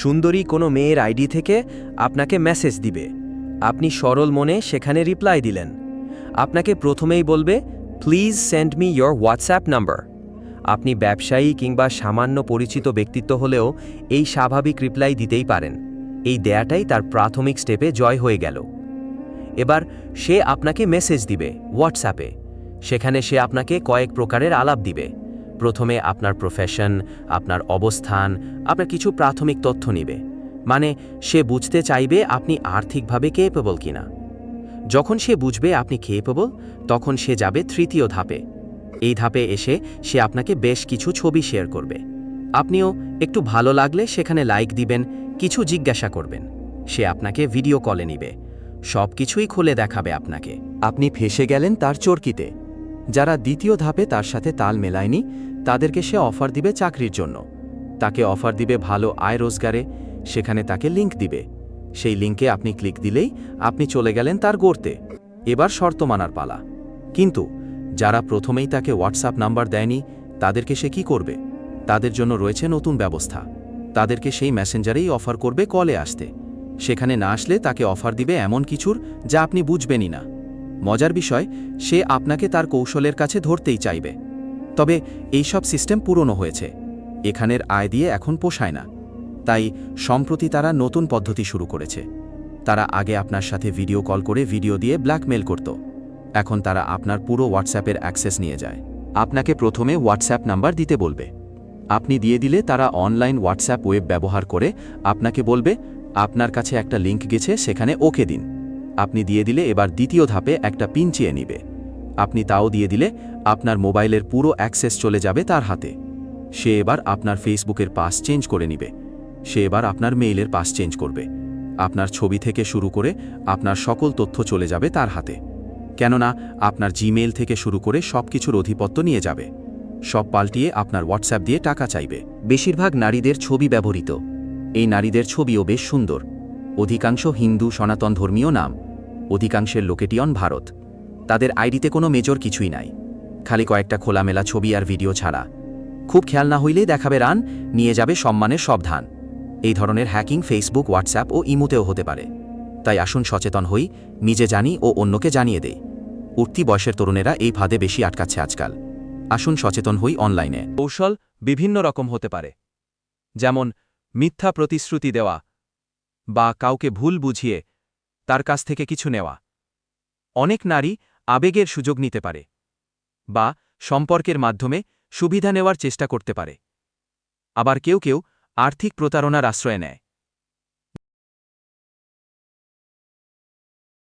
সুন্দরী কোনো মেয়ের আইডি থেকে আপনাকে মেসেজ দিবে। আপনি সরল মনে সেখানে রিপ্লাই দিলেন। আপনাকে প্রথমেই বলবে please send me your WhatsApp number আপনি ব্যবসায়ী কিংবা সামান্য পরিচিত ব্যক্তিত্ব হলেও এই স্বাভাবিক রিপ্লাই দিতেই পারেন। এই দেয়াটাই তার প্রাথমিক স্টেপে জয় হয়ে গেল। এবার সে আপনাকে মেসেজ দিবে হোয়াটসঅ্যাপে সেখানে সে আপনাকে কয়েক প্রকারের আলাপ দিবে। প্রথমে আপনার প্রফেশন আপনার অবস্থান, আপনার কিছু প্রাথমিক তথ্য নিবে। মানে সে বুঝতে চাইবে আপনি আর্থিকভাবে কেপেবল কিনা। যখন সে বুঝবে আপনি কেপেবল তখন সে যাবে তৃতীয় ধাপে। এই ধাপে এসে সে আপনাকে বেশ কিছু ছবি শেয়ার করবে। আপনিও একটু ভালো লাগলে সেখানে লাইক দিবেন, কিছু জিজ্ঞাসা করবেন। সে আপনাকে ভিডিও কলে নিবে। সব কিছুই খুলে দেখাবে আপনাকে। আপনি ফেসে গেলেন তার চরকিতে। যারা দ্বিতীয় ধাপে তার সাথে তাল মেলায়নি তাদেরকে সে অফার দিবে চাকরির জন্য। তাকে অফার দিবে ভালো আয় রোজগারে, সেখানে তাকে লিংক দিবে। সেই লিঙ্কে আপনি ক্লিক দিলেই আপনি চলে গেলেন তার গড়তে। এবার শর্ত মানার পালা। কিন্তু যারা প্রথমেই তাকে হোয়াটসঅ্যাপ নাম্বার দেয়নি, তাদেরকে সে কি করবে? তাদের জন্য রয়েছে নতুন ব্যবস্থা। তাদেরকে সেই মেসেঞ্জারেই অফার করবে কলে আসতে। সেখানে না আসলে তাকে অফার দিবে এমন কিছুর যা আপনি বুঝবেনই না। মজার বিষয়, সে আপনাকে তার কৌশলের কাছে ধরতেই চাইবে। তবে এইসব সিস্টেম পুরনো হয়েছে। এখানের আয় দিয়ে এখন পোষায় না। তাই সম্প্রতি তারা নতুন পদ্ধতি শুরু করেছে। তারা আগে আপনার সাথে ভিডিও কল করে ভিডিও দিয়ে ব্ল্যাকমেল করত। এখন তারা আপনার পুরো হোয়াটসঅ্যাপের অ্যাক্সেস নিয়ে যায়। আপনাকে প্রথমে হোয়াটসঅ্যাপ নাম্বার দিতে বলবে। আপনি দিয়ে দিলে তারা অনলাইন হোয়াটসঅ্যাপ ওয়েব ব্যবহার করে আপনাকে বলবে, আপনার কাছে একটা লিংক গেছে, সেখানে ওকে দিন। আপনি দিয়ে দিলে এবার দ্বিতীয় ধাপে একটা পিন চেয়ে নিবে। আপনি তাও দিয়ে দিলে আপনার মোবাইলের পুরো অ্যাক্সেস চলে যাবে তার হাতে। সে এবার আপনার ফেসবুকের পাস চেঞ্জ করে নিবে। সে এবার আপনার মেইলের পাস চেঞ্জ করবে। আপনার ছবি থেকে শুরু করে আপনার সকল তথ্য চলে যাবে তার হাতে। কেননা, আপনার জিমেইল থেকে শুরু করে সব কিছুর অধিপত্য নিয়ে যাবে। সব পাল্টিয়ে আপনার হোয়াটসঅ্যাপ দিয়ে টাকা চাইবে। বেশিরভাগ নারীদের ছবি ব্যবহৃত। এই নারীদের ছবিও বেশ সুন্দর। অধিকাংশ হিন্দু সনাতন ধর্মীয় নাম। অধিকাংশের লোকেটিয়ন ভারত। তাদের আইডিতে কোনো মেজর কিছুই নাই। খালি কয়েকটা খোলামেলা ছবি আর ভিডিও ছাড়া। খুব খেয়াল না হইলেই দেখাবে রান, নিয়ে যাবে সম্মানের সব ধান এই ধরনের হ্যাকিং ফেসবুক হোয়াটসঅ্যাপ ও ইমুতেও হতে পারে। তাই আসুন সচেতন হই, নিজে জানি ও অন্যকে জানিয়ে দেই। উঠতি বয়সের তরুণেরা এই ভাদে বেশি আটকাচ্ছে আজকাল। আসুন সচেতন হই অনলাইনে। কৌশল বিভিন্ন রকম হতে পারে। যেমন, মিথ্যা প্রতিশ্রুতি দেওয়া বা কাউকে ভুল বুঝিয়ে তার কাছ থেকে কিছু নেওয়া। অনেক নারী আবেগের সুযোগ নিতে পারে বা সম্পর্কের মাধ্যমে সুবিধা নেওয়ার চেষ্টা করতে পারে। আবার কেউ কেউ আর্থিক প্রতারণার আশ্রয় নেয়।